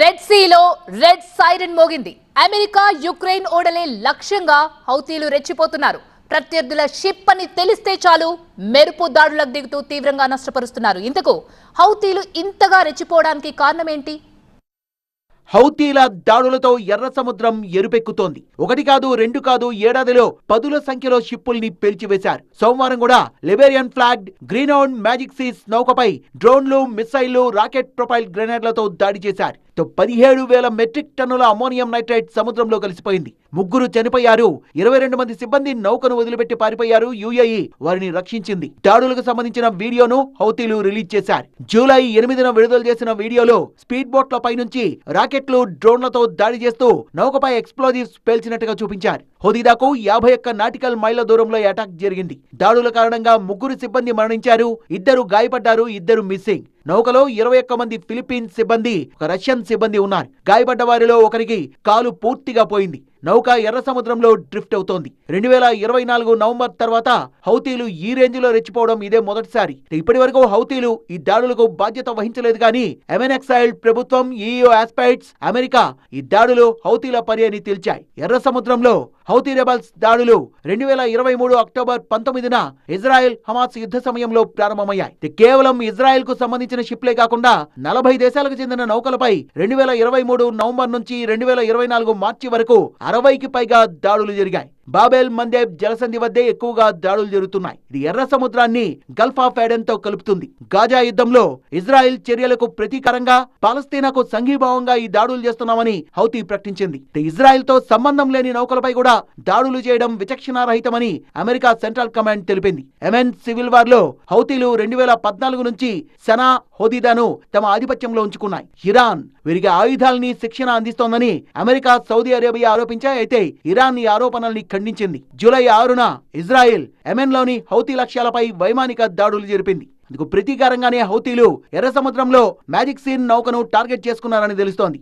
Red సీలో red siren మోగింది. America Ukraine ఓడలే లక్ష్యంగా హౌతీలు రెచ్చిపోతున్నారు. ప్రత్యర్థుల షిప్ అని తెలిస్తే చాలు మెరుపు దాడులకు దిగుతూ తీవ్రంగా నష్టపరుస్తున్నారు. ఇంతకు హౌతీలు ఇంతగా రెచ్చిపోవడానికి కారణమేంటి? హౌతీల దాడులతో ఎర్ర సముద్రం ఎరుపెక్కుతోంది. ఒకటి కాదు రెండు కాదు ఏడాదిలో పదుల సంఖ్యలో షిప్పుల్ని పేల్చివేశారు. సోమవారం కూడా లిబేరియన్ ఫ్లాగ్ గ్రీనౌండ్ మ్యాజిక్ సీస్ నౌకపై డ్రోన్లు మిసైళ్ళు రాకెట్ ప్రొఫైల్ గ్రెనేడ్లతో దాడి చేశారు. పదిహేడు వేల మెట్రిక్ టన్నుల అమోనియం నైట్రేట్ సముద్రంలో కలిసిపోయింది. ముగ్గురు చనిపోయారు. ఇరవై రెండు మంది సిబ్బంది నౌకను వదిలిపెట్టి పారిపోయారు. యుఏఈ వారిని రక్షించింది. దాడులకు సంబంధించిన వీడియోను హౌతీలు రిలీజ్ చేశారు. జూలై ఎనిమిదిన విడుదల చేసిన వీడియోలో స్పీడ్ బోట్ల పైనుంచి రాకెట్లు డ్రోన్లతో దాడి చేస్తూ నౌకపై ఎక్స్ప్లోజివ్స్ పేల్చినట్టుగా చూపించారు. హోదీదాకు యాభై ఒక్క నాటికల్ మైళ్ళ దూరంలో అటాక్ జరిగింది. దాడుల కారణంగా ముగ్గురు సిబ్బంది మరణించారు ఇద్దరు గాయపడ్డారు ఇద్దరు మిస్సింగ్ నౌకలో ఇరవై ఒక్క మంది ఫిలిప్పీన్స్ సిబ్బంది ఒక రష్యన్ సిబ్బంది ఉన్నారు. గాయపడ్డ వారిలో ఒకరికి కాలు పూర్తిగా పోయింది. నౌక ఎర్ర సముద్రంలో డ్రిఫ్ట్ అవుతోంది. రెండు వేల ఇరవై నాలుగు నవంబర్ తర్వాత హౌతీలు ఈ రేంజ్లో రెచ్చిపోవడం ఇదే మొదటిసారి. ఇప్పటి వరకు హౌతీలు ఈ దాడులకు బాధ్యత వహించలేదు కానీ ఎమెనెక్సైల్డ్ ప్రభుత్వం ఈయో ఆస్పైట్స్ అమెరికా ఈ దాడులు హౌతీల పని అని తేల్చాయి. ఎర్ర సముద్రంలో హౌతీ రెబల్స్ దాడులు రెండు వేల ఇరవై మూడు అక్టోబర్ పంతొమ్మిదిన ఇజ్రాయెల్ హమాస్ యుద్ధ సమయంలో ప్రారంభమయ్యాయి. ఇది కేవలం ఇజ్రాయెల్కు సంబంధించిన షిప్లే కాకుండా నలభై దేశాలకు చెందిన నౌకలపై రెండు వేల ఇరవై మూడు నవంబర్ నుంచి రెండు వేల ఇరవై నాలుగు మార్చి వరకు అరవైకి పైగా దాడులు జరిగాయి. బాబెల్ మందేబ్ జలసంధి వద్దే ఎక్కువగా దాడులు జరుగుతున్నాయి. ఇది ఎర్ర సముద్రాన్ని గల్ఫ్ ఆఫ్ ఎడెన్తో కలుపుతుంది. గాజా యుద్ధంలో ఇజ్రాయెల్ చర్యలకు ప్రతీకారంగా పాలస్తీనాకు సంఘీభావంగా ఈ దాడులు చేస్తున్నామని హౌతీ ప్రకటించింది. ఇజ్రాయెల్తో సంబంధం లేని నౌకలపై కూడా దాడులు చేయడం విచక్షణారహితమని అమెరికా సెంట్రల్ కమాండ్ తెలిపింది. ఎమెన్ సివిల్ వార్లో హౌతీలు రెండు వేల పద్నాలుగు నుంచి సనా హోదీదాను తమ ఆధిపత్యంలో ఉంచుకున్నాయి. ఇరాన్ వీరికి ఆయుధాలని శిక్షణ అందిస్తోందని అమెరికా సౌదీ అరేబియా ఆరోపించాయి. అయితే ఇరాన్ ఈ ఆరోపణల్ని ఖండించింది. జూలై ఆరున ఇజ్రాయెల్ ఎమెన్లోని హౌతీ లక్ష్యాలపై వైమానిక దాడులు జరిపింది. అందుకు ప్రతీకారంగానే హౌతీలు ఎర్ర సముద్రంలో మ్యాజిక్ సీన్ నౌకను టార్గెట్ చేసుకున్నారని తెలుస్తోంది.